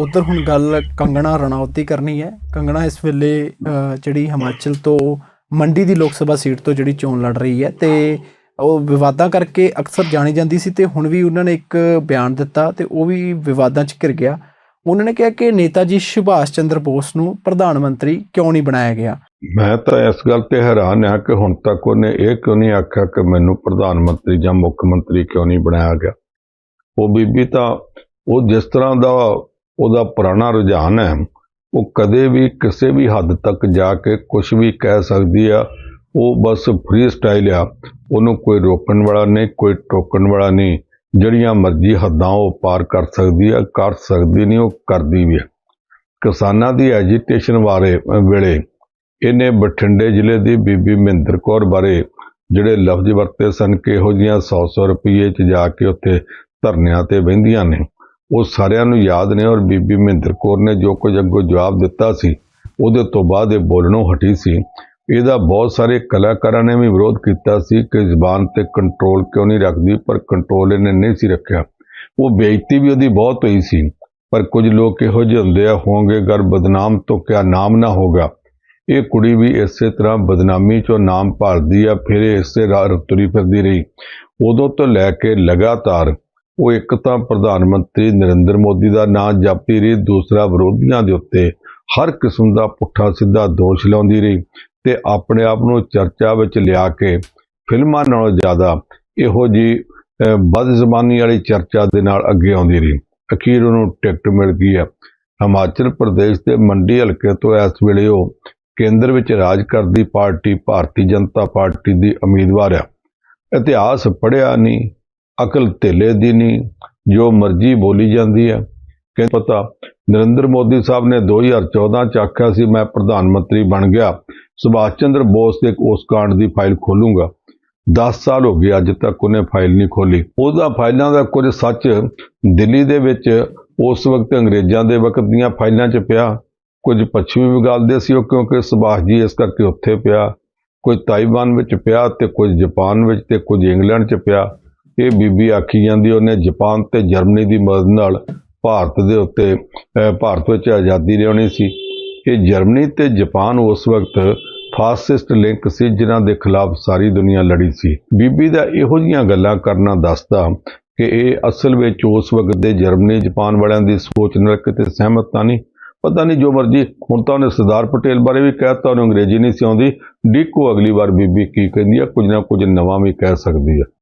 ਉਧਰ ਹੁਣ ਗੱਲ ਕੰਗਣਾ ਰਣੌਤ ਦੀ ਕਰਨੀ ਹੈ। ਕੰਗਣਾ ਇਸ ਵੇਲੇ ਜਿਹੜੀ ਹਿਮਾਚਲ ਤੋਂ ਮੰਡੀ ਦੀ ਲੋਕ ਸਭਾ ਸੀਟ ਤੋਂ ਜਿਹੜੀ ਚੋਣ ਲੜ ਰਹੀ ਹੈ ਤੇ ਉਹ ਵਿਵਾਦਾਂ ਕਰਕੇ ਅਕਸਰ ਜਾਣੀ ਜਾਂਦੀ ਸੀ ਤੇ ਹੁਣ ਵੀ ਉਹਨਾਂ ਨੇ ਇੱਕ ਬਿਆਨ ਦਿੱਤਾ ਤੇ ਉਹ ਵੀ ਵਿਵਾਦਾਂ 'ਚ ਘਿਰ ਗਿਆ। ਉਹਨਾਂ ਨੇ ਕਿਹਾ ਕਿ ਨੇਤਾ ਜੀ ਸੁਭਾਸ਼ ਚੰਦਰ ਬੋਸ ਨੂੰ ਪ੍ਰਧਾਨ ਮੰਤਰੀ ਕਿਉਂ ਨਹੀਂ ਬਣਾਇਆ ਗਿਆ? ਮੈਂ ਤਾਂ ਇਸ ਗੱਲ ਤੇ ਹੈਰਾਨ ਹਾਂ ਕਿ ਹੁਣ ਤੱਕ ਉਹਨੇ ਇਹ ਕਿਉਂ ਨਹੀਂ ਆਖਿਆ ਕਿ ਮੈਨੂੰ ਪ੍ਰਧਾਨ ਮੰਤਰੀ ਜਾਂ ਮੁੱਖ ਮੰਤਰੀ ਕਿਉਂ ਨਹੀਂ ਬਣਾਇਆ ਗਿਆ? ਉਹ ਬੀਬੀ ਤਾਂ ਉਹ ਜਿਸ ਤਰ੍ਹਾਂ ਦਾ ਉਹਦਾ ਪੁਰਾਣਾ ਰੁਝਾਨ ਹੈ। ਉਹ ਕਦੇ ਵੀ ਕਿਸੇ ਵੀ ਹੱਦ ਤੱਕ ਜਾ ਕੇ ਕੁਝ ਵੀ ਕਹਿ ਸਕਦੀ ਆ। ਉਹ ਬਸ ਫ੍ਰੀ ਸਟਾਈਲ ਆ। ਉਹਨੂੰ ਕੋਈ ਰੋਕਣ ਵਾਲਾ ਨਹੀਂ, ਕੋਈ ਟੋਕਣ ਵਾਲਾ ਨਹੀਂ। ਜਿਹੜੀਆਂ ਮਰਜ਼ੀ ਹੱਦਾਂ ਉਹ ਪਾਰ ਕਰ ਸਕਦੀ ਆ, ਕਰ ਸਕਦੀ ਨਹੀਂ, ਉਹ ਕਰਦੀ ਵੀ ਆ। ਕਿਸਾਨਾਂ ਦੀ ਐਜੀਟੇਸ਼ਨ ਬਾਰੇ ਵੇਲੇ ਇਹਨੇ ਬਠਿੰਡੇ ਜ਼ਿਲ੍ਹੇ ਦੀ ਬੀਬੀ ਮਹਿੰਦਰ ਕੌਰ ਬਾਰੇ ਜਿਹੜੇ ਲਫ਼ਜ਼ ਵਰਤੇ ਸਨ ਕਿ ਇਹੋ ਜਿਹੀਆਂ 100-100 ਰੁਪਏ 'ਚ ਜਾ ਕੇ ਉੱਥੇ ਧਰਨਿਆਂ ਤੇ ਬਹਿੰਦੀਆਂ ਨੇ। ਉਹ ਸਾਰਿਆਂ ਨੂੰ ਯਾਦ ਨੇ ਔਰ ਬੀਬੀ ਮਹਿੰਦਰ ਕੌਰ ਨੇ ਜੋ ਕੁਝ ਅੱਗੋਂ ਜਵਾਬ ਦਿੱਤਾ ਸੀ, ਉਹਦੇ ਤੋਂ ਬਾਅਦ ਇਹ ਬੋਲਣੋਂ ਹਟੀ ਸੀ। ਇਹਦਾ ਬਹੁਤ ਸਾਰੇ ਕਲਾਕਾਰਾਂ ਨੇ ਵੀ ਵਿਰੋਧ ਕੀਤਾ ਸੀ ਕਿ ਜ਼ਬਾਨ ਤੇ ਕੰਟਰੋਲ ਕਿਉਂ ਨਹੀਂ ਰੱਖਦੀ, ਪਰ ਕੰਟਰੋਲ ਇਹਨੇ ਨਹੀਂ ਸੀ ਰੱਖਿਆ। ਉਹ ਬੇਇੱਜ਼ਤੀ ਵੀ ਉਹਦੀ ਬਹੁਤ ਹੋਈ ਸੀ, ਪਰ ਕੁਝ ਲੋਕ ਇਹੋ ਜਿਹੇ ਹੁੰਦੇ ਆ, ਹੋਣਗੇ ਗਰ ਬਦਨਾਮ ਤੋਂ ਕਿਆ ਨਾਮ ਨਾ ਹੋਗਾ ਇਹ ਕੁੜੀ ਵੀ ਇਸੇ ਤਰ੍ਹਾਂ ਬਦਨਾਮੀ ਚੋਂ ਨਾਮ ਭਾਲਦੀ ਆ, ਫਿਰ ਇਹ ਇਸੇ ਰਾਹ ਤੁਰੀ ਫਿਰਦੀ ਰਹੀ। ਉਦੋਂ ਤੋਂ ਲੈ ਕੇ ਲਗਾਤਾਰ ਉਹ ਇੱਕ ਤਾਂ ਪ੍ਰਧਾਨ ਮੰਤਰੀ ਨਰਿੰਦਰ ਮੋਦੀ ਦਾ ਨਾਂ ਜਪਦੀ ਰਹੀ, ਦੂਸਰਾ ਵਿਰੋਧੀਆਂ ਦੇ ਉੱਤੇ ਹਰ ਕਿਸਮ ਦਾ ਪੁੱਠਾ ਸਿੱਧਾ ਦੋਸ਼ ਲਾਉਂਦੀ ਰਹੀ ਤੇ ਆਪਣੇ ਆਪ ਨੂੰ ਚਰਚਾ ਵਿੱਚ ਲਿਆ ਕੇ ਫਿਲਮਾਂ ਨਾਲੋਂ ਜ਼ਿਆਦਾ ਇਹੋ ਜੀ ਬਦ ਜ਼ਬਾਨੀ ਵਾਲੀ ਚਰਚਾ ਦੇ ਨਾਲ ਅੱਗੇ ਆਉਂਦੀ ਰਹੀ। ਅਖੀਰ ਉਹਨੂੰ ਟਿਕਟ ਮਿਲ ਗਈ ਆ ਹਿਮਾਚਲ ਪ੍ਰਦੇਸ਼ ਦੇ ਮੰਡੀ ਹਲਕੇ ਤੋਂ ਇਸ ਵੇਲੇ ਉਹ ਕੇਂਦਰ ਵਿੱਚ ਰਾਜ ਕਰਦੀ ਪਾਰਟੀ, ਭਾਰਤੀ ਜਨਤਾ ਪਾਰਟੀ ਦੀ ਉਮੀਦਵਾਰ ਆ ਇਤਿਹਾਸ ਪੜਿਆ ਨਹੀਂ। ਅਕਲ ਧੇਲੇ ਦੀ ਨਹੀਂ, ਜੋ ਮਰਜ਼ੀ ਬੋਲੀ ਜਾਂਦੀ ਹੈ। ਕਿ ਪਤਾ, ਨਰਿੰਦਰ ਮੋਦੀ ਸਾਹਿਬ ਨੇ 2014 ਚ ਆਖਿਆ ਸੀ, ਮੈਂ ਪ੍ਰਧਾਨ ਮੰਤਰੀ ਬਣ ਗਿਆ। ਸੁਭਾਸ਼ ਚੰਦਰ ਬੋਸ ਦੇ ਉਸ ਕਾਂਡ ਦੀ ਫਾਈਲ ਖੋਲੂੰਗਾ। 10 ਸਾਲ ਹੋ ਗਏ ਅੱਜ ਤੱਕ ਉਹਨੇ ਫਾਈਲ ਨਹੀਂ ਖੋਲੀ। ਉਹਦਾ ਫਾਈਲਾਂ ਦਾ ਕੁਝ ਸੱਚ ਦਿੱਲੀ ਦੇ ਵਿੱਚ ਉਸ ਵਕਤ ਅੰਗਰੇਜ਼ਾਂ ਦੇ ਵਕਤ ਦੀਆਂ ਫਾਈਲਾਂ 'ਚ ਪਿਆ। ਕੁਝ ਪੱਛਮੀ ਬੰਗਾਲ ਦੇ ਸੀ ਉਹ, ਕਿਉਂਕਿ ਸੁਭਾਸ਼ ਜੀ ਇਸ ਕਰਕੇ ਉੱਥੇ ਪਿਆ। ਕੁਝ ਤਾਈਵਾਨ ਵਿੱਚ ਪਿਆ ਤੇ ਕੁਝ ਜਾਪਾਨ ਵਿੱਚ ਤੇ ਕੁਝ ਇੰਗਲੈਂਡ 'ਚ ਪਿਆ। ਇਹ ਬੀਬੀ ਆਖੀ ਜਾਂਦੀ ਉਹਨੇ ਜਾਪਾਨ ਤੇ ਜਰਮਨੀ ਦੀ ਮਦਦ ਨਾਲ ਭਾਰਤ ਦੇ ਉੱਤੇ ਭਾਰਤ ਵਿੱਚ ਆਜ਼ਾਦੀ ਲਿਆਉਣੀ ਸੀ। ਇਹ ਜਰਮਨੀ ਤੇ ਜਾਪਾਨ ਉਸ ਵਕਤ ਫਾਸਿਸਟ ਲਿੰਕ ਸੀ, ਜਿਨ੍ਹਾਂ ਦੇ ਖਿਲਾਫ ਸਾਰੀ ਦੁਨੀਆ ਲੜੀ ਸੀ। ਬੀਬੀ ਦਾ ਇਹੋ ਜੀਆਂ ਗੱਲਾਂ ਕਰਨਾ ਦੱਸਦਾ ਕਿ ਇਹ ਅਸਲ ਵਿੱਚ ਉਸ ਵਕਤ ਦੇ ਜਰਮਨੀ, ਜਾਪਾਨ ਵਾਲਿਆਂ ਦੀ ਸੋਚ ਨਾਲ ਕਿਤੇ ਸਹਿਮਤ ਤਾਂ ਨਹੀਂ। ਪਤਾ ਨਹੀਂ ਜੋ ਮਰਜ਼ੀ, ਹੁਣ ਤਾਂ ਉਹਨੇ ਸਰਦਾਰ ਪਟੇਲ ਬਾਰੇ ਵੀ ਕਹਿਤਾ, ਉਹਨੂੰ ਅੰਗਰੇਜ਼ੀ ਨਹੀਂ ਸੀ ਆਉਂਦੀ। ਡੀਕੋ ਅਗਲੀ ਵਾਰ ਬੀਬੀ ਕੀ ਕਹਿੰਦੀ ਆ, ਕੁਝ ਨਾ ਕੁਝ ਨਵਾਂ ਵੀ ਕਹਿ ਸਕਦੀ ਆ।